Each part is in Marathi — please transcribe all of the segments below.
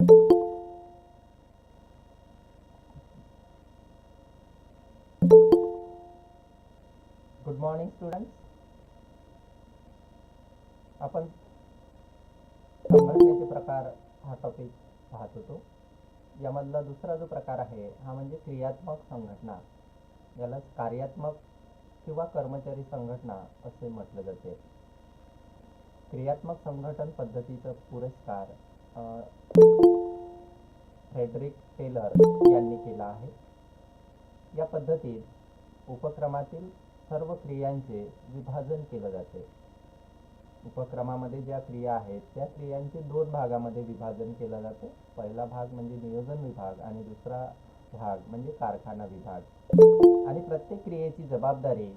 गुड मॉर्निंग स्टुडंट्स आपण संघटनेचे प्रकार हा टॉपिक पाहत होतो. यामधला दुसरा जो प्रकार आहे हा म्हणजे क्रियात्मक संघटना. यालाच कार्यात्मक किंवा कर्मचारी संघटना असे म्हटले जाते. क्रियात्मक संघटन पद्धतीचा पुरस्कार फ्रेडरिक टेलर यांनी केला आहे. या पद्धतीत उपक्रमातील सर्व क्रियांचे विभाजन केलं जाते. उपक्रमामध्ये ज्या क्रिया आहेत त्या क्रियांचे दोन भागामध्ये विभाजन केलं जाते. पहिला भाग म्हणजे नियोजन विभाग आणि दुसरा भाग म्हणजे कारखाना विभाग. आणि प्रत्येक क्रियेची जबाबदारी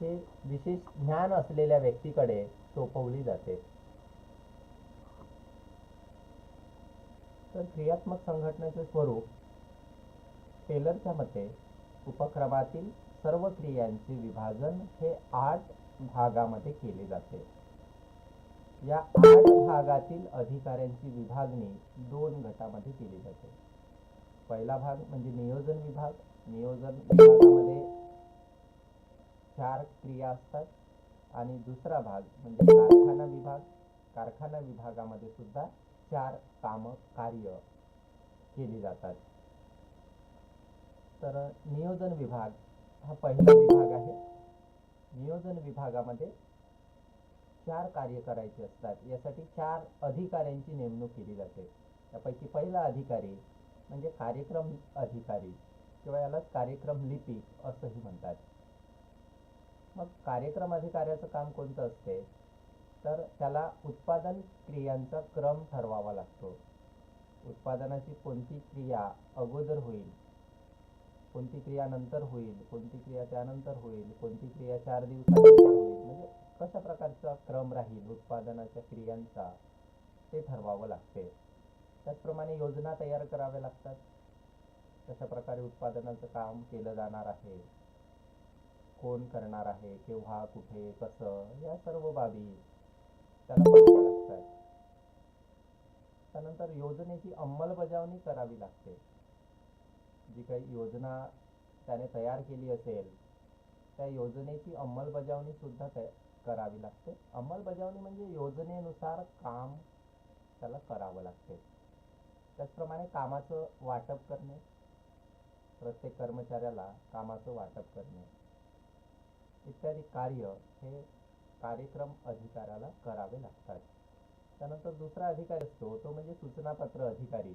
हे विशेष ज्ञान असलेल्या व्यक्तीकडे सोपवली जाते. तर क्रियात्मक संघटनेचे स्वरूप टेलरच्या मते उपक्रमातील सर्व क्रियांचे विभाजन हे आठ भागामध्ये केले जाते. या आठ भागातील अधिकाऱ्यांची विभागणी दोन गटामध्ये केली जाते. पहिला भाग म्हणजे नियोजन विभाग. नियोजन विभागामध्ये चार क्रिया असतात आणि दुसरा भाग म्हणजे कारखाना विभाग. कारखाना विभागामध्ये सुद्धा चार कामं कार्य केली जातात. तर नियोजन विभाग हा पहिला विभाग आहे. नियोजन विभागामध्ये चार कार्य करायचे असतात. यासाठी चार अधिकाऱ्यांची नेमणूक केली जाते. त्यापैकी पहिला अधिकारी म्हणजे कार्यक्रम अधिकारी किंवा यालाच कार्यक्रम लिपिक असंही म्हणतात. मग कार्यक्रम अधिकाऱ्याचं काम कोणतं असते? तर त्याला उत्पादन क्रियांचा क्रम ठरवावा लागतो. उत्पादनाची कोणती क्रिया अगोदर होईल कोणती क्रिया नंतर होईल कोणती क्रिया त्यानंतर होईल कोणती क्रिया चार दिवसानंतर होईल म्हणजे कशा प्रकारचा क्रम राहील उत्पादनाच्या क्रियांचा ते ठरवावं लागते. त्याचप्रमाणे योजना तयार कराव्या लागतात. कशा प्रकारे उत्पादनाचं काम केलं जाणार आहे कोण करणार आहे केव्हा कुठे कसं या सर्व बाबी त्याला पाहाव्या लागतात त्यानंतर योजनेची अंमलबजावणी करावी लागते. जी काही योजना त्याने तयार केली असेल त्या योजनेची अंमलबजावणी सुद्धा तया करावी लागते. अंमलबजावणी म्हणजे योजनेनुसार काम त्याला करावं लागते. त्याचप्रमाणे कामाचं वाटप करणे. प्रत्येक कर्मचाऱ्याला कामाचं वाटप करणे. इत्यादी कार्य हे कार्यक्रम अधिकाऱ्याला करावे लागतात. त्यानंतर दुसरा अधिकारी असतो तो म्हणजे सूचनापत्र अधिकारी.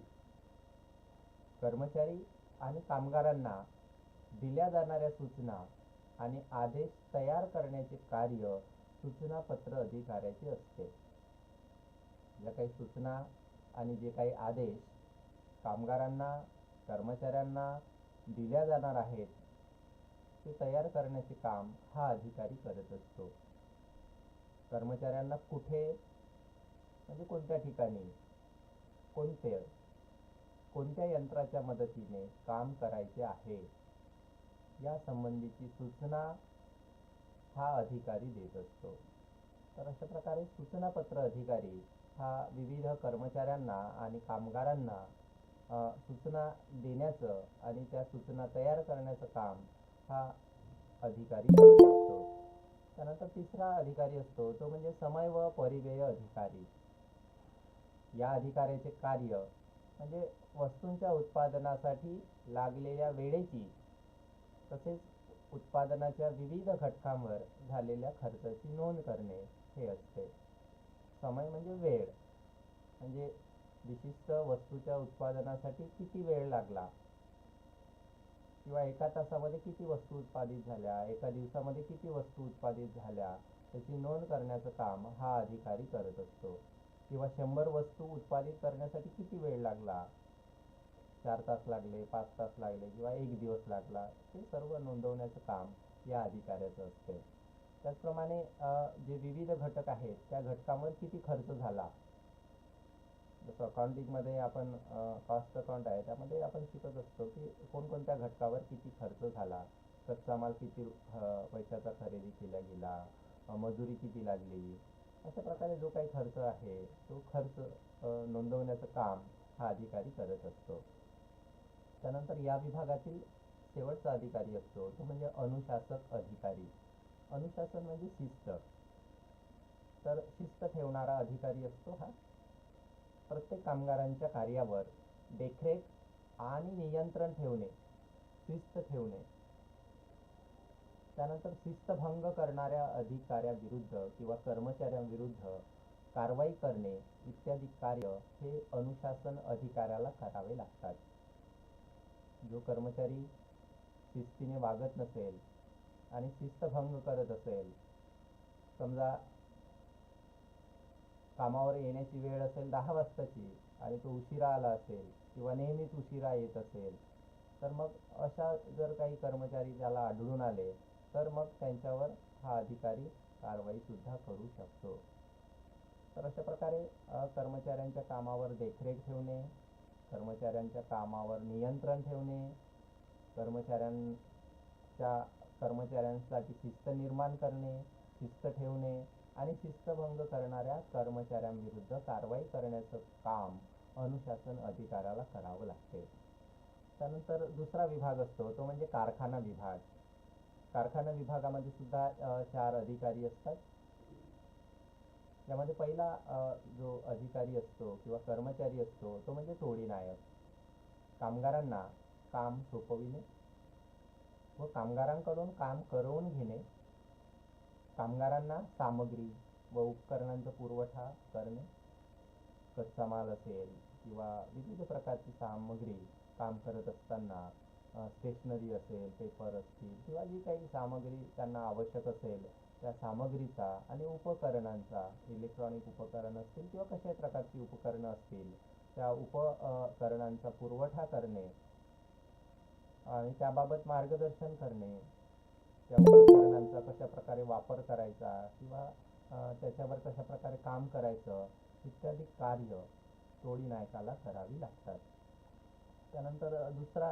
कर्मचारी आणि कामगारांना दिल्या जाणाऱ्या सूचना आणि आदेश तयार करण्याचे कार्य सूचनापत्र अधिकाऱ्याचे असते. ज्या काही सूचना आणि जे काही आदेश कामगारांना कर्मचाऱ्यांना दिल्या जाणार आहेत ते तयार करण्याचे काम हा अधिकारी करत असतो. कर्मचाऱ्यांना कुठे म्हणजे कोणत्या ठिकाणी कोणते कोणत्या यंत्राच्या मदतीने काम करायचे आहे या संबंधीची सूचना हा अधिकारी देत असतो. तर अशा प्रकारे सूचनापत्र अधिकारी हा विविध कर्मचाऱ्यांना आणि कामगारांना सूचना देण्याचं आणि त्या सूचना तयार करण्याचं काम हा अधिकारी त्यानंतर तिसरा अधिकारी असतो तो म्हणजे समय व परिव्यय अधिकारी. या अधिकाऱ्याचे कार्य म्हणजे वस्तूंच्या उत्पादनासाठी लागलेल्या वेळेची तसेच उत्पादनाच्या विविध घटकांवर झालेल्या खर्चाची नोंद करणे हे असते. समय म्हणजे वेळ. म्हणजे विशिष्ट वस्तूच्या उत्पादनासाठी किती वेळ लागला? किंवा एका तासामध्ये किती वस्तू उत्पादित झाल्या एका दिवसामध्ये किती वस्तू उत्पादित झाल्या त्याची नोंद करण्याचं काम हा अधिकारी करत असतो. किंवा शंभर वस्तू उत्पादित करण्यासाठी किती वेळ लागला? चार तास लागले पाच तास लागले किंवा एक दिवस लागला हे सर्व नोंदवण्याचं काम या अधिकाऱ्याचं असते. त्याचप्रमाणे जे विविध घटक आहेत त्या घटकांवर किती खर्च झाला? जसं अकाउंटिंगमध्ये आपण कॉस्ट अकाउंट आहे त्यामध्ये आपण शिकत असतो की कोणकोणत्या घटकावर किती खर्च झाला कच्चा माल किती पैशाचा खरेदी केला गेला मजुरी किती लागली अशा प्रकारे जो काही खर्च आहे तो खर्च नोंदवण्याचं काम हा अधिकारी करत असतो. त्यानंतर या विभागातील शेवटचा अधिकारी असतो तो म्हणजे अनुशासक अधिकारी. अनुशासन म्हणजे शिस्त. तर शिस्त ठेवणारा अधिकारी असतो हा प्रत्येक कामगारांच्या कार्यावर देखरेख आणि नियंत्रण ठेवणे शिस्त ठेवणे. त्यानंतर शिस्तभंग करणाऱ्या अधिकाऱ्याविरुद्ध किंवा कर्मचाऱ्यांविरुद्ध कारवाई करणे इत्यादी कार्य हे अनुशासन अधिकाऱ्याला करावे लागतात. जो कर्मचारी शिस्तीने वागत नसेल आणि शिस्तभंग करत असेल समजा कामावर येण्याची वेळ असेल दहा वाजताची आणि तो उशिरा आला असेल किंवा नेहमीच उशिरा येत असेल तर मग अशा जर काही कर्मचारी त्याला आढळून आले तर मग त्यांच्यावर हा अधिकारी कारवाईसुद्धा करू शकतो. तर अशा प्रकारे कर्मचाऱ्यांच्या कामावर देखरेख ठेवणे कर्मचाऱ्यांच्या कामावर नियंत्रण ठेवणे कर्मचाऱ्यांच्या कर्मचाऱ्यांसाठी शिस्त निर्माण करणे शिस्त ठेवणे आणि शिस्तभंग करणाऱ्या कर्मचाऱ्यांविरुद्ध कारवाई करण्याचं काम अनुशासन अधिकाऱ्याला करावं लागते. त्यानंतर दुसरा विभाग असतो तो म्हणजे कारखाना विभाग. कारखाना विभागामध्ये सुद्धा चार अधिकारी असतात. यामध्ये पहिला जो अधिकारी असतो किंवा कर्मचारी असतो तो म्हणजे टोळी नायक. कामगारांना काम सोपविणे व कामगारांकडून काम करवून घेणे कामगारांना सामग्री व उपकरणांचा पुरवठा करणे कच्चा माल असेल किंवा विविध प्रकारची सामग्री काम करत असताना स्टेशनरी असेल पेपर असतील किंवा जी काही सामग्री त्यांना आवश्यक असेल त्या सामग्रीचा आणि उपकरणांचा इलेक्ट्रॉनिक उपकरण असतील किंवा कशा प्रकारची उपकरणं असतील त्या उपकरणांचा पुरवठा करणे आणि त्याबाबत मार्गदर्शन करणे त्या उपकरणांचा कशा प्रकारे वापर करायचा किंवा त्याच्यावर कशा प्रकारे काम करायचं इत्यादी कार्य टोळी नायकाला करावी लागतात. त्यानंतर दुसरा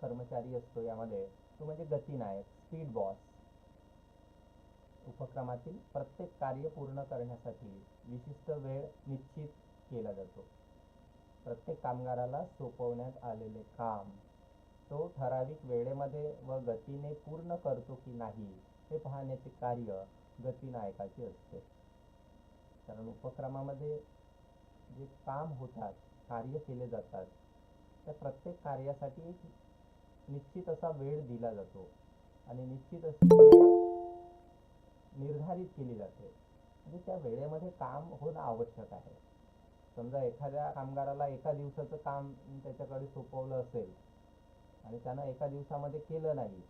कर्मचारी असतो यामध्ये तो म्हणजे गतीनायक स्पीड बॉस. उपक्रमातील प्रत्येक कार्य पूर्ण करण्यासाठी विशिष्ट वेळ निश्चित केला जातो. प्रत्येक कामगाराला सोपवण्यात आलेले काम तो ठराविक वेळेमध्ये व गतीने पूर्ण करतो की नाही हे पाहण्याचे कार्य गतीनायकाचे असते. कारण उपक्रमामध्ये जे काम होतात कार्य केले जातात त्या प्रत्येक कार्यासाठी एक निश्चित असा वेळ दिला जातो आणि निश्चित अशी निर्धारित केली जाते. म्हणजे त्या वेळेमध्ये काम होणं आवश्यक आहे. समजा एखाद्या कामगाराला एका दिवसाचं काम त्याच्याकडे सोपवलं असेल आणि त्यानं एका दिवसामध्ये केलं नाही.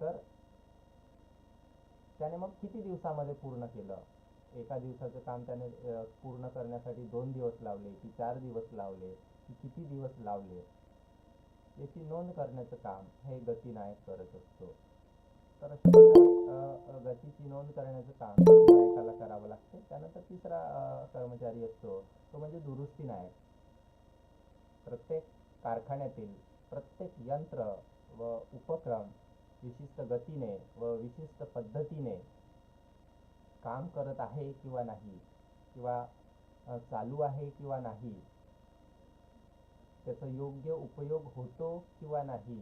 तर त्याने मग किती दिवसामध्ये पूर्ण केलं? एका दिवसाचं काम त्याने पूर्ण करण्यासाठी दोन दिवस लावले की चार दिवस लावले की किती दिवस लावले? याची नोंद करण्याचं काम हे गती नायक करत असतो. तर अशा प्रकारे गतीची नोंद करण्याचं काम नायकाला करावं लागते. त्यानंतर तिसरा कर्मचारी असतो. तो म्हणजे दुरुस्ती नायक. प्रत्येक कारखान्यातील प्रत्येक यंत्र व उपक्रम विशिष्ट गतीने व विशिष्ट पद्धतीने काम करत आहे किंवा नाही किंवा चालू आहे किंवा नाही त्याचा योग्य उपयोग होतो किंवा नाही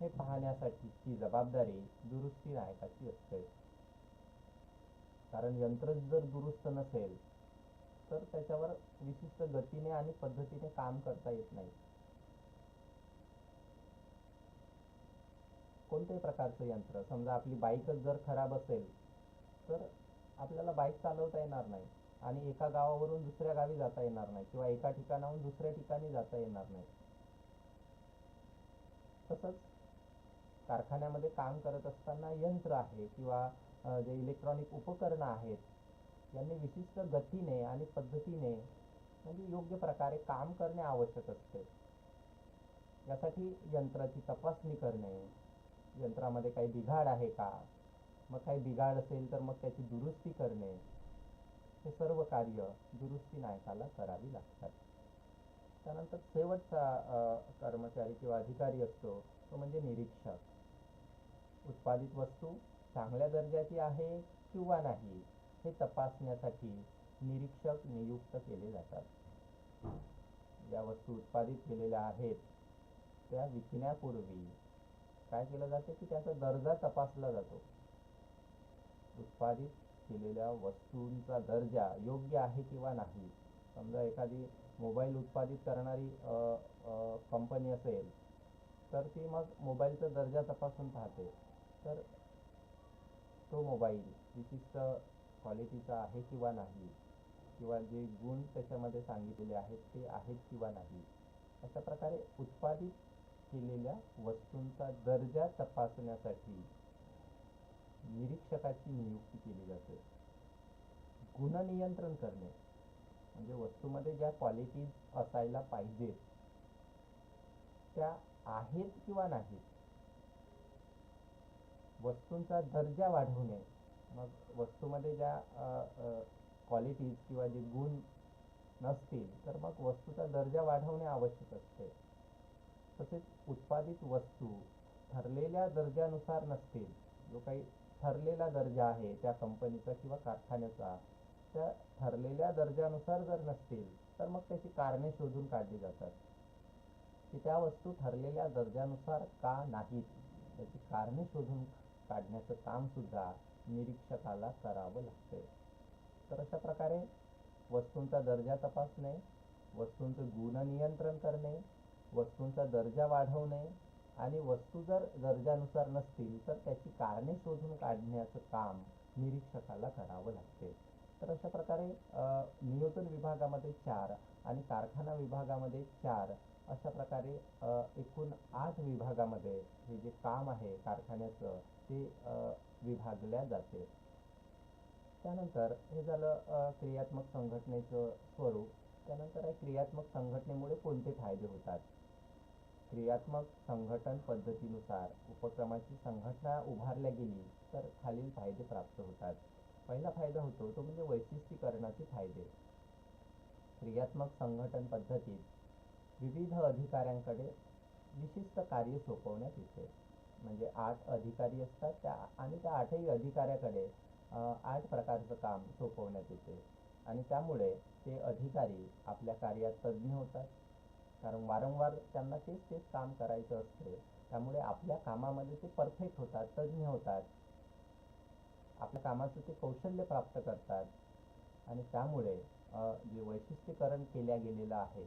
हे पाहण्यासाठीची जबाबदारी दुरुस्ती नायकाची असते. कारण यंत्र जर दुरुस्त नसेल तर त्याच्यावर विशिष्ट गतीने आणि पद्धतीने काम करता येत नाही. कोणत्याही प्रकारचं यंत्र. समजा आपली बाईकच जर खराब असेल तर आपल्याला बाईक चालवता येणार नाही आणि एका गावावरून दुसऱ्या गावी जाता येणार नाही किंवा एका ठिकाणाहून दुसऱ्या ठिकाणी जाता येणार नाही. तसंच कारखान्यामध्ये काम करत असताना यंत्र आहे किंवा जे इलेक्ट्रॉनिक उपकरणं आहेत यांनी विशिष्ट गतीने आणि पद्धतीने म्हणजे योग्य प्रकारे काम करणे आवश्यक असते. यासाठी यंत्राची तपासणी करणे यंत्रामध्ये काही बिघाड आहे का? मग काही बिघाड असेल तर मग त्याची दुरुस्ती करणे. हे सर्व कार्य दुरुस्ती नायकाला करावी लागतात. त्यानंतर शेवटचा कर्मचारी किंवा अधिकारी असतो तो म्हणजे निरीक्षक. उत्पादित वस्तू चांगल्या दर्जाची आहे किंवा नाही हे तपासण्यासाठी निरीक्षक नियुक्त केले जातात. ज्या वस्तू उत्पादित केलेल्या आहेत त्या विकण्यापूर्वी काय केलं जाते की त्याचा दर्जा तपासला जातो. उत्पादित केलेल्या वस्तूंचा दर्जा योग्य आहे किंवा नाही? समजा एखादी मोबाईल उत्पादित करणारी कंपनी असेल तर ती मग मोबाईलचा दर्जा तपासून पाहते. तर तो मोबाईल विशिष्ट क्वालिटीचा आहे किंवा नाही? किंवा जे गुण त्याच्यामध्ये सांगितलेले आहेत ते आहेत किंवा नाही? अशा प्रकारे उत्पादित केलेल्या वस्तूंचा दर्जा तपासण्यासाठी निरीक्षकाची नियुक्ती केली जाते. गुणनियंत्रण करणे म्हणजे वस्तूमध्ये ज्या क्वालिटीज असायला पाहिजेत त्या आहेत किंवा नाहीत वस्तूंचा दर्जा वाढवणे मग वस्तूमध्ये ज्या क्वालिटीज किंवा जे गुण नसतील तर मग वस्तूचा दर्जा वाढवणे आवश्यक असते. तसेच उत्पादित वस्तू ठरलेल्या दर्जानुसार नसतील जो काही ठरलेला दर्जा आहे त्या कंपनीचा किंवा कारखान्याचा त्या ठरलेल्या दर्जानुसार जर नसतील तर मग त्याची कारणे शोधून काढली जातात. की त्या वस्तू ठरलेल्या दर्जानुसार का नाहीत याची कारणे शोधून काढण्याचं कामसुद्धा निरीक्षकाला करावं लागते तर अशा प्रकारे वस्तूंचा दर्जा तपासणे वस्तूंचं गुणनियंत्रण करणे वस्तूंचा दर्जा वाढवणे आणि वस्तू जर दर्जानुसार नसतील तर त्याची कारणे शोधून काढण्याचं काम निरीक्षकाला करावं लागते. तर अशा प्रकारे नियोजन विभागामध्ये चार आणि कारखाना विभागामध्ये चार अशा प्रकारे एकूण आठ विभागामध्ये हे जे काम आहे कारखान्याचं ते विभागल्या जाते. त्यानंतर हे झालं क्रियात्मक संघटनेचं स्वरूप. त्यानंतर आहे क्रियात्मक संघटनेमुळे कोणते फायदे होतात? क्रियात्मक संघटन पद्धतीनुसार उपक्रमाची संघटना उभारल्या गेली तर खालील फायदे प्राप्त होतात. पहिला फायदा होतो तो म्हणजे वैशिष्ट्यीकरणाचे फायदे. क्रियात्मक संघटन पद्धतीत विविध अधिकाऱ्यांकडे विशिष्ट कार्य सोपवण्यात येते. म्हणजे आठ अधिकारी असतात त्या आणि त्या आठही अधिकाऱ्याकडे आठ प्रकारचं काम सोपवण्यात येते. आणि त्यामुळे ते अधिकारी आपल्या कार्यात तज्ज्ञ होतात. कारण वारंवार त्यांना तेच तेच काम करायचं असते. त्यामुळे आपल्या कामामध्ये ते परफेक्ट होतात तज्ज्ञ होतात. आपल्या कामाचं ते कौशल्य प्राप्त करतात. आणि त्यामुळे जे वैशिष्ट्यीकरण केल्या गेलेलं आहे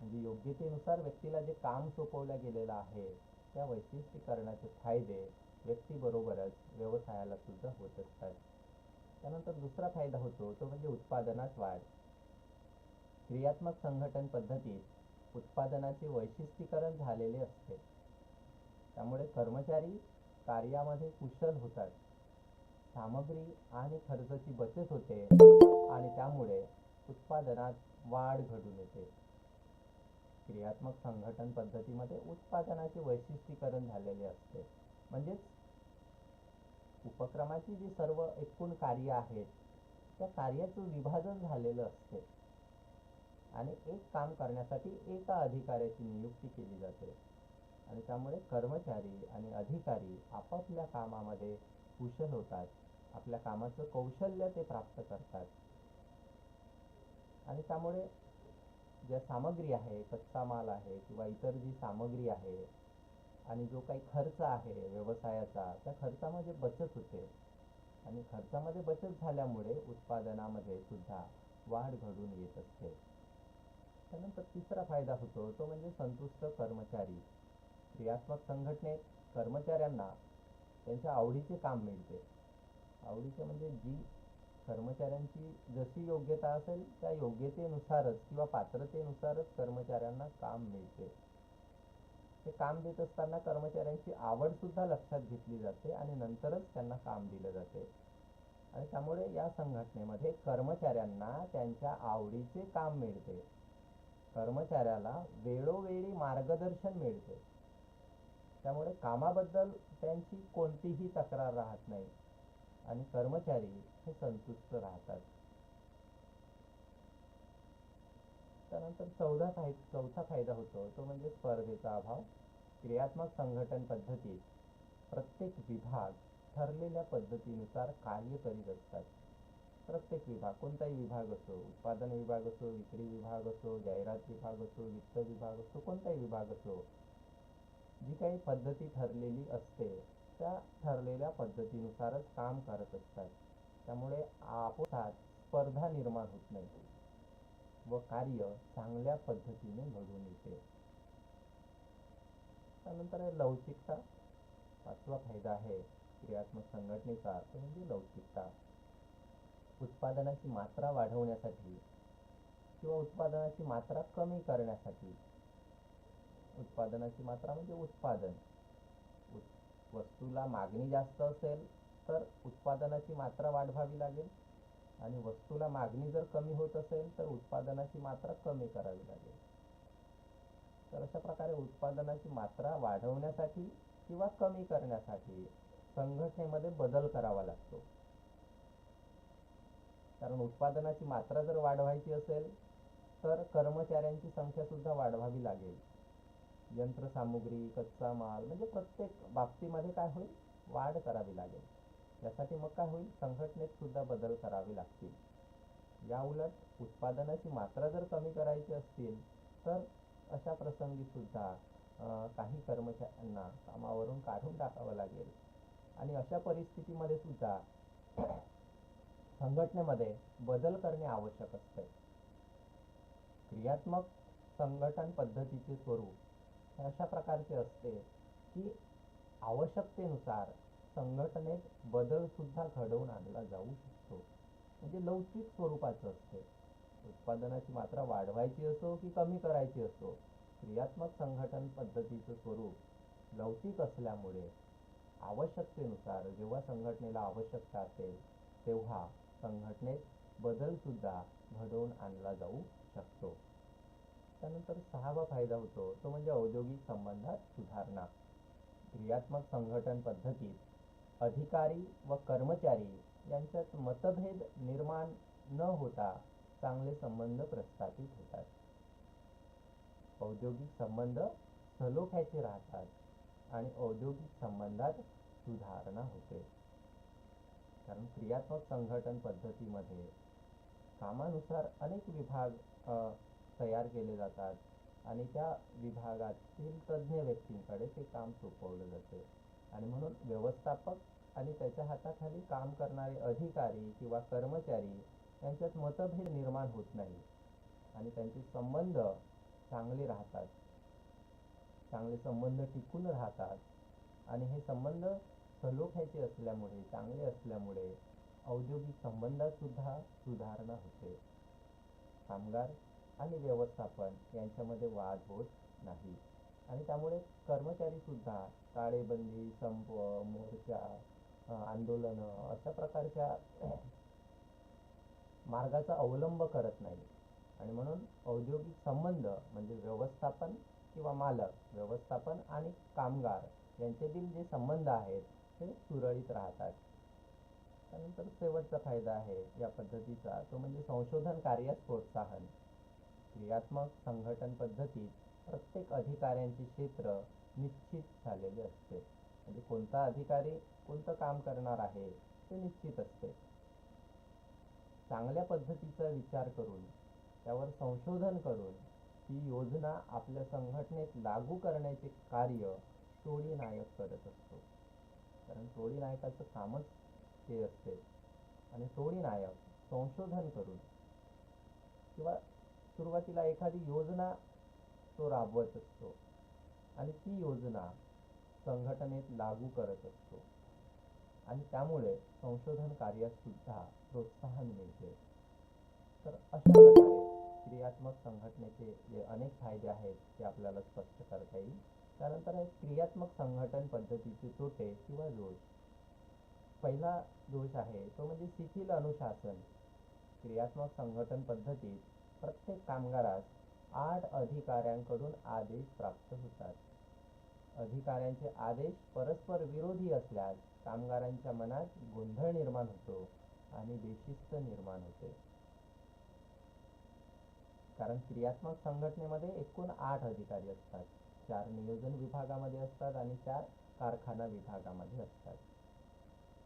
म्हणजे योग्यतेनुसार व्यक्तीला जे काम सोपवलं गेलेलं आहे त्या वैशिष्ट्यीकरणाचे फायदे व्यक्तीबरोबरच व्यवसायाला सुद्धा होत असतात. त्यानंतर दुसरा फायदा होतो तो म्हणजे उत्पादनात वाढ. क्रियात्मक संघटन पद्धतीत उत्पादनाचे वैशिष्ट्यीकरण झालेले असते. त्यामुळे कर्मचारी कार्यामध्ये कुशल होतात. सामग्री आणि खर्चाची बचत होते आणि त्यामुळे उत्पादनात वाढ घडून येते. क्रियात्मक संघटन पद्धतीमध्ये उत्पादनाचे वैशिष्ट्यीकरण झालेले असते. म्हणजेच उपक्रमाची जी सर्व एकूण कार्य आहेत त्या कार्याचं विभाजन झालेलं असते. आणि एक काम करण्यासाठी एका अधिकाऱ्याची नियुक्ती केली जाते. आणि त्यामुळे कर्मचारी आणि अधिकारी आपापल्या कामामध्ये कुशल होतात. आपल्या कामाचं कौशल्य ते प्राप्त करतात. आणि त्यामुळे ज्या सामग्री आहे कच्चा माल आहे किंवा इतर जी सामग्री आहे आणि जो काही खर्च आहे व्यवसायाचा त्या खर्चामध्ये बचत होते. आणि खर्चामध्ये बचत झाल्यामुळे उत्पादनामध्ये सुद्धा वाढ घडून येत असते. त्यानंतर तिसरा फायदा होतो तो म्हणजे संतुष्ट कर्मचारी. क्रियात्मक संघटनेत कर्मचाऱ्यांना त्यांच्या आवडीचे काम मिळते. आवडीचे म्हणजे जी कर्मचाऱ्यांची जशी योग्यता असेल त्या योग्यतेनुसारच किंवा पात्रतेनुसारच कर्मचाऱ्यांना काम मिळते. ते काम देत असताना कर्मचाऱ्यांची आवड सुद्धा लक्षात घेतली जाते आणि नंतरच त्यांना काम दिलं जाते. आणि त्यामुळे या संघटनेमध्ये कर्मचाऱ्यांना त्यांच्या आवडीचे काम मिळते. कर्मचाऱ्याला वेळोवेळी मार्गदर्शन मिळते. त्यामुळे कामाबद्दल त्यांची कोणतीही तक्रार राहत नाही आणि कर्मचारी हे संतुष्ट राहतात. त्यानंतर चौदा फाय चौथा फायदा होतो तो म्हणजे स्पर्धेचा अभाव. क्रियात्मक संघटन पद्धतीत प्रत्येक विभाग ठरलेल्या पद्धतीनुसार कार्य करीत असतात. प्रत्येक विभाग कोणताही विभाग असो उत्पादन विभाग असो विक्री विभाग असो जाहिरात विभाग असो वित्त विभाग असो कोणताही विभाग असो जी काही पद्धती ठरलेली असते त्या ठरलेल्या पद्धतीनुसारच काम करत असतात. त्यामुळे आपोआप स्पर्धा निर्माण होत नाही. व कार्य चांगल्या पद्धतीने घडून येते. त्यानंतर आहे लवचिकता. पाचवा फायदा आहे. क्रियात्मक संघटनेचा तो म्हणजे लवचिकता. उत्पादनाची मात्रा वाढवण्यासाठी किंवा उत्पादनाची मात्रा कमी करण्यासाठी. उत्पादनाची मात्रा म्हणजे उत्पादन. उत- वस्तूला मागणी जास्त असेल तर उत्पादनाची मात्रा वाढवावी लागेल. आणि वस्तूला मागणी जर कमी होत असेल तर उत्पादनाची मात्रा कमी करावी लागेल. तर अशा प्रकारे उत्पादनाची मात्रा वाढवण्यासाठी किंवा कमी करण्यासाठी संघटनेमध्ये बदल करावा लागतो. कारण उत्पादनाची मात्रा जर वाढवायची असेल तर कर्मचाऱ्यांची संख्यासुद्धा वाढवावी लागेल. यंत्रसामुग्री कच्चा माल म्हणजे प्रत्येक बाबतीमध्ये काय होईल? वाढ करावी लागेल. यासाठी मग काय होईल? संघटनेत सुद्धा बदल करावे लागतील. या उलट उत्पादनाची मात्रा जर कमी करायची असतील तर अशा प्रसंगी सुद्धा काही कर्मचाऱ्यांना कामावरून काढून टाकावं लागेल. आणि अशा परिस्थितीमध्ये सुद्धा संघटनेमध्ये बदल करणे आवश्यक असते. क्रियात्मक संघटन पद्धतीचे स्वरूप अशा प्रकारचे असते की आवश्यकतेनुसार संघटनेत बदल सुद्धा घडवून आणला जाऊ शकतो. म्हणजे लवचिक स्वरूपाचं असते. उत्पादनाची मात्रा वाढवायची असो की कमी करायची असो क्रियात्मक संघटन पद्धतीचं स्वरूप लवचिक असल्यामुळे आवश्यकतेनुसार जेव्हा संघटनेला आवश्यकता असेल तेव्हा संघटनेत बदल सुद्धा घडवून आणला जाऊ शकतो. त्यानंतर सहावा फायदा होतो तो म्हणजे औद्योगिक संबंधात सुधारणा. क्रियात्मक संघटन पद्धतीत अधिकारी व कर्मचारी यांच्यात मतभेद निर्माण न होता चांगले संबंध प्रस्थापित होतात. औद्योगिक संबंध सलोख्याचे राहतात आणि औद्योगिक संबंधात सुधारणा होते. कारण क्रियात्मक संघटन पद्धतीमध्ये कामानुसार अनेक विभाग तयार केले जातात आणि त्या विभागातील तज्ज्ञ व्यक्तींकडे ते काम सोपवलं जाते. आणि म्हणून व्यवस्थापक आणि त्याच्या हाताखाली काम करणारे अधिकारी किंवा कर्मचारी यांच्यात मतभेद निर्माण होत नाही आणि त्यांचे संबंध चांगले राहतात. चांगले संबंध टिकून राहतात आणि हे संबंध सलोख्याचे असल्यामुळे चांगले असल्यामुळे औद्योगिक संबंधात सुद्धा सुधारणा होते. कामगार आणि व्यवस्थापन यांच्यामध्ये वाद होत नाही. आणि त्यामुळे कर्मचारी सुद्धा संप मोर्चा आंदोलनं अशा प्रकारच्या मार्गाचा अवलंब करत नाही. आणि म्हणून औद्योगिक संबंध म्हणजे व्यवस्थापन किंवा मालक व्यवस्थापन आणि कामगार यांच्यातील जे संबंध आहेत हे सुरळीत राहतात. त्यानंतर शेवटचा फायदा आहे या पद्धतीचा तो म्हणजे संशोधन कार्यास प्रोत्साहन. क्रियात्मक संघटन पद्धतीत प्रत्येक अधिकाऱ्यांचे क्षेत्र निश्चित झालेले असते. म्हणजे कोणता अधिकारी कोणतं काम करणार आहे ते निश्चित असते. चांगल्या पद्धतीचा विचार करून त्यावर संशोधन करून ती योजना आपल्या संघटनेत लागू करण्याचे कार्य टोळी नायक करत असतो. कारण टोळी नायकाचं कामच ते असते. आणि टोळी नायक संशोधन करून किंवा सुरुवातीला एखादी योजना तो राबवत असतो आणि ती योजना संघटनेत लागू करत असतो. आणि त्यामुळे संशोधन कार्यास सुद्धा प्रोत्साहन मिळते. तर अशा प्रकारे क्रियात्मक संघटनेचे जे अनेक फायदे आहेत ते आपल्याला स्पष्ट करता येईल. त्यानंतर आहे क्रियात्मक संघटन पद्धतीचे तोटे किंवा दोष. पहिला दोष आहे तो म्हणजे शिथिल अनुशासन. क्रियात्मक संघटन पद्धतीत प्रत्येक कामगारास आठ अधिकाऱ्यांकडून आदेश प्राप्त होतात. अधिकाऱ्यांचे आदेश परस्पर विरोधी असल्यास कामगारांच्या मनात गोंधळ निर्माण होतो आणि बेशिस्त निर्माण होते. कारण क्रियात्मक संघटनेमध्ये एकूण आठ अधिकारी असतात. चार नियोजन विभागामध्ये असतात आणि चार कारखाना विभागामध्ये असतात.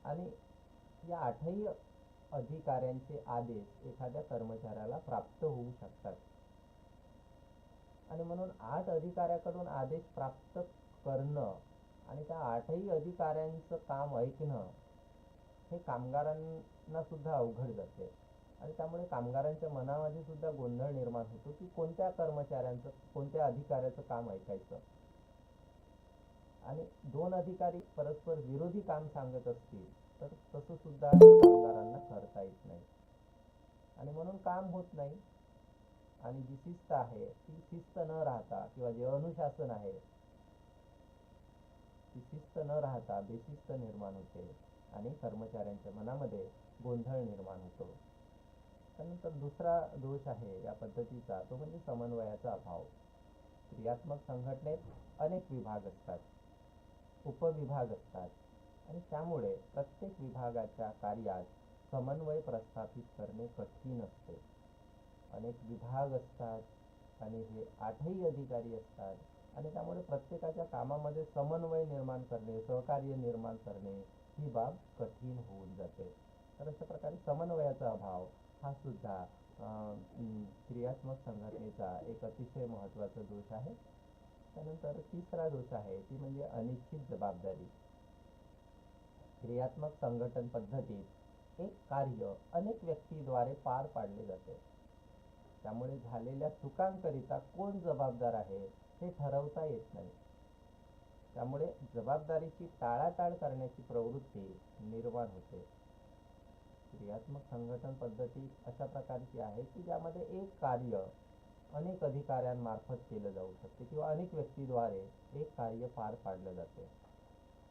आणि या आठही अधिकाऱ्यांचे आदेश एखाद्या कर्मचाऱ्याला प्राप्त होऊ शकतात. आणि म्हणून आठ अधिकाऱ्याकडून आदेश प्राप्त करणं आणि त्या आठही अधिकाऱ्यांचं काम ऐकणं हे कामगारांना सुद्धा अवघड जाते. आणि त्यामुळे कामगारांच्या मनामध्ये सुद्धा गोंधळ निर्माण होतो की कोणत्या कर्मचाऱ्यांचं कोणत्या अधिकाऱ्याचं काम ऐकायचं? आणि दोन अधिकारी परस्पर विरोधी काम सांगत असतील तर तसं सुद्धा कामगारांना करता येत नाही. आणि म्हणून काम होत नाही. आणि जी शिस्त आहे ती शिस्त न राहता किंवा जे अनुशासन आहे ती शिस्त न राहता बेशिस्त निर्माण होते आणि कर्मचाऱ्यांच्या मनामध्ये गोंधळ निर्माण होतो. त्यानंतर दुसरा दोष आहे या पद्धतीचा तो म्हणजे समन्वयाचा अभाव. क्रियात्मक संघटनेत अनेक विभाग असतात उपविभाग असतात आणि त्यामुळे प्रत्येक विभागाच्या कार्यात समन्वय प्रस्थापित करणे कठीण असते. अनेक विभाग असतात आणि हे आठही अधिकारी असतात आणि त्यामुळे प्रत्येकाच्या कामामध्ये समन्वय निर्माण करणे सहकार्य निर्माण करणे ही बाब कठीण होऊन जाते. तर अशा प्रकारे समन्वयाचा अभाव हा सुद्धा क्रियात्मक संघटनेचा एक अतिशय महत्त्वाचा दोष आहे. त्यानंतर तिसरा दोष आहे ती म्हणजे अनिश्चित जबाबदारी. क्रियात्मक संघटन पद्धतीत एक कार्य अनेक व्यक्तीद्वारे पार पाडले जाते. त्यामुळे झालेल्या चुकांकरिता कोण जबाबदार आहे हे ठरवता येत नाही. त्यामुळे जबाबदारीची टाळाटाळ करण्याची प्रवृत्ती निर्माण होते. क्रियात्मक संघटन पद्धती अशा प्रकारची आहे की ज्यामध्ये एक कार्य अनेक अधिकाऱ्यांमार्फत केलं जाऊ शकते किंवा अनेक व्यक्तीद्वारे एक कार्य पार पाडलं जाते.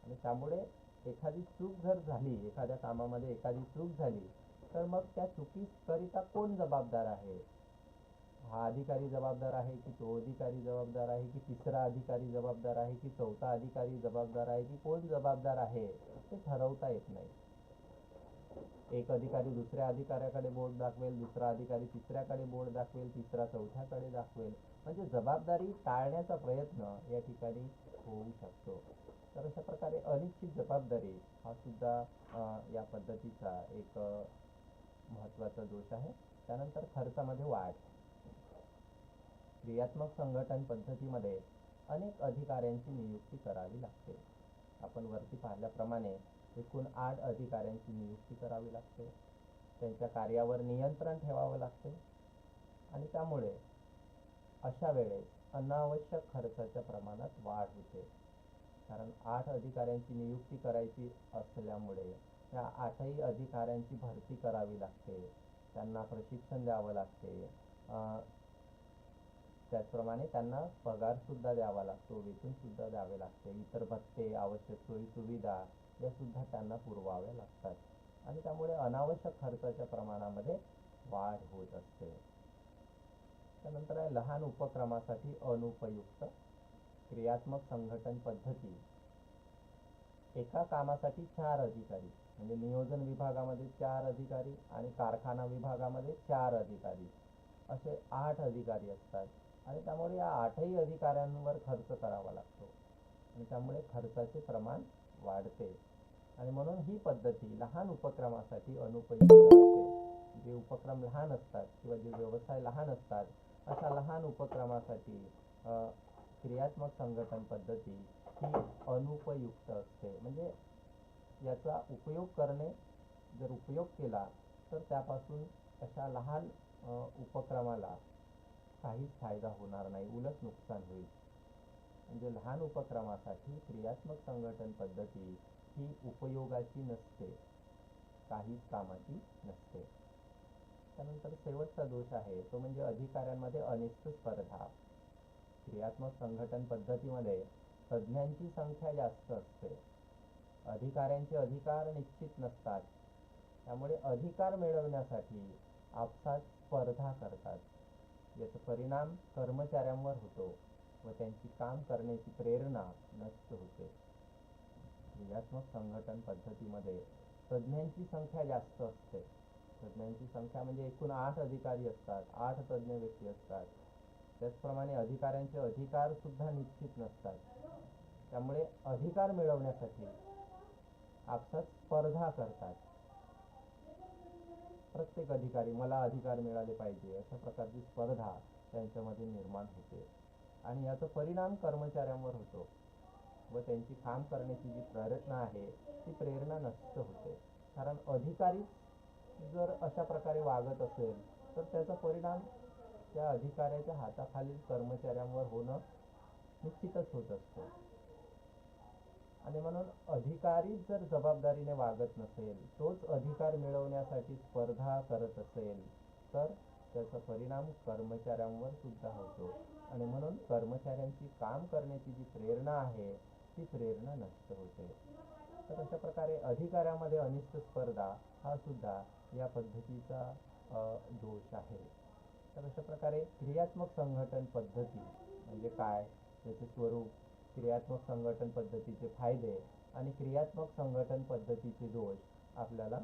आणि त्यामुळे एखादी चूक जर झाली एखाद्या कामामध्ये एखादी चूक झाली तर मग त्या चुकीकरिता कोण जबाबदार आहे? हा अधिकारी जबाबदार आहे की तो अधिकारी जबाबदार आहे की तिसरा अधिकारी जबाबदार आहे की चौथा अधिकारी जबाबदार आहे की कोण जबाबदार आहे? ते ठरवता येत नाही. एक अधिकारी दुसऱ्या अधिकाऱ्याकडे बोट दाखवेल दुसरा अधिकारी तिसऱ्याकडे बोट दाखवेल तिसरा चौथ्याकडे दाखवेल. म्हणजे जबाबदारी टाळण्याचा प्रयत्न या ठिकाणी होऊ शकतो. तर अशा प्रकारे अनिश्चित जबाबदारी हा सुद्धा या पद्धतीचा एक महत्त्वाचा दोष आहे. त्यानंतर खर्चामध्ये वाढ. क्रियात्मक संघटन पद्धतीमध्ये अनेक अधिकाऱ्यांची नियुक्ती करावी लागते. आपण वरती पाहिल्याप्रमाणे एकूण आठ अधिकाऱ्यांची नियुक्ती करावी लागते. त्यांच्या कार्यावर नियंत्रण ठेवावं लागते. आणि त्यामुळे अशा वेळेस अनावश्यक खर्चाच्या प्रमाणात वाढ होते. कारण आठ अधिकाऱ्यांची नियुक्ती करायची असल्यामुळे त्या आठही अधिकाऱ्यांची भरती करावी लागते. त्यांना प्रशिक्षण द्यावं लागते. त्याचप्रमाणे त्यांना पगारसुद्धा द्यावा लागतो वेतनसुद्धा द्यावे लागते. इतर भत्ते आवश्यक सोयी सुविधा या सुद्धा त्यांना पुरवाव्या लागतात. आणि त्यामुळे अनावश्यक खर्चाच्या प्रमाणामध्ये वाढ होत असते. त्यानंतर आहे लहान उपक्रमासाठी अनुपयुक्त क्रियात्मक संघटन पद्धती. एका कामासाठी चार अधिकारी म्हणजे नियोजन विभागामध्ये चार अधिकारी आणि कारखाना विभागामध्ये चार अधिकारी असे आठ अधिकारी असतात. आणि त्यामुळे या आठही अधिकाऱ्यांवर खर्च करावा लागतो. आणि त्यामुळे खर्चाचे प्रमाण वाढते. आणि म्हणून ही पद्धती लहान उपक्रमासाठी अनुपयुक्त असते जे उपक्रम लहान असतात किंवा जे व्यवसाय लहान असतात अशा लहान उपक्रमासाठी क्रियात्मक संघटन पद्धती ही अनुपयुक्त असते. म्हणजे याचा उपयोग करणे जर उपयोग केला तर त्यापासून अशा लहान उपक्रमाला काहीच फायदा होणार नाही. उलट नुकसान होईल. म्हणजे लहान उपक्रमासाठी क्रियात्मक संघटन पद्धती ही उपयोगाची नसते. काहीच कामाची नसते. त्यानंतर शेवटचा दोष आहे तो म्हणजे अधिकाऱ्यांमध्ये अनिष्ट स्पर्धा. क्रियात्मक संघटन पद्धतीमध्ये तज्ज्ञांची संख्या जास्त असते. अधिकाऱ्यांचे अधिकार निश्चित नसतात. त्यामुळे अधिकार मिळवण्यासाठी आपसात स्पर्धा करतात. याचा परिणाम कर्मचाऱ्यांवर होतो. व त्यांची काम करण्याची प्रेरणा नष्ट होते. क्रियात्मक संघटन पद्धतीमध्ये तज्ज्ञांची संख्या जास्त असते. तज्ज्ञांची संख्या म्हणजे एकूण आठ अधिकारी असतात आठ तज्ज्ञ व्यक्ती असतात. त्याचप्रमाणे अधिकाऱ्यांचे अधिकार सुद्धा निश्चित नसतात. त्यामुळे अधिकार मिळवण्यासाठी आपसात स्पर्धा करतात. प्रत्येक अधिकारी मला अधिकार मिळाले पाहिजे अशा प्रकारची स्पर्धा त्यांच्यामध्ये निर्माण होते. आणि याचा परिणाम कर्मचाऱ्यांवर होतो. व त्यांची काम करण्याची जी प्रेरणा आहे ती प्रेरणा नष्ट होते. कारण अधिकारी जर अशा प्रकारे वागत असेल तर त्याचा परिणाम त्या अधिकाऱ्याच्या हाताखालील कर्मचाऱ्यांवर होणं निश्चितच होत असतं. आणि म्हणून अधिकारी जर जबाबदारीने वागत नसेल तोच अधिकार मिळवण्यासाठी स्पर्धा करत असेल तर त्याचा परिणाम कर्मचाऱ्यांवर सुद्धा होतो. आणि म्हणून कर्मचाऱ्यांची काम करण्याची जी प्रेरणा आहे ती प्रेरणा नष्ट होते. तर अशा प्रकारे अधिकाऱ्यामध्ये अनिष्ट स्पर्धा हा सुद्धा या पद्धतीचा दोष आहे. तर अशा प्रकारे क्रियात्मक संघटन पद्धती म्हणजे काय? त्याचे स्वरूप क्रियात्मक संघटन पद्धतीचे फायदे आणि क्रियात्मक संघटन पद्धतीचे दोष आपल्याला